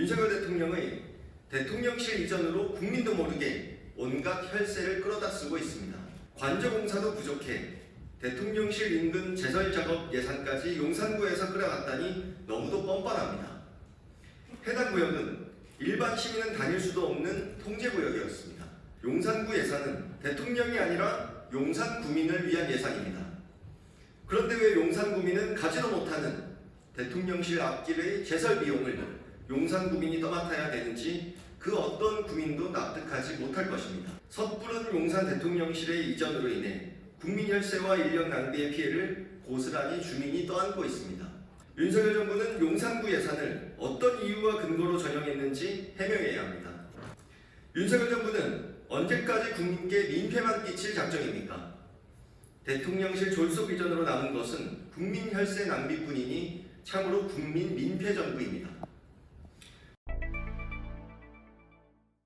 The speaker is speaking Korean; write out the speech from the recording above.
윤석열 대통령의 대통령실 이전으로 국민도 모르게 온갖 혈세를 끌어다 쓰고 있습니다. 관저공사도 부족해 대통령실 인근 제설 작업 예산까지 용산구에서 끌어갔다니 너무도 뻔뻔합니다. 해당 구역은 일반 시민은 다닐 수도 없는 통제구역이었습니다. 용산구 예산은 대통령이 아니라 용산 구민을 위한 예산입니다. 그런데 왜 용산 구민은 가지도 못하는 대통령실 앞길의 제설 비용을 용산 구민이 떠맡아야 되는지 그 어떤 구민도 납득하지 못할 것입니다. 섣부른 용산 대통령실의 이전으로 인해 국민 혈세와 인력 낭비의 피해를 고스란히 주민이 떠안고 있습니다. 윤석열 정부는 용산구 예산을 어떤 이유와 근거로 전용했는지 해명해야 합니다. 윤석열 정부는 언제까지 국민께 민폐만 끼칠 작정입니까? 대통령실 졸속 이전으로 남은 것은 국민 혈세 낭비뿐이니 참으로 국민 민폐 정부입니다.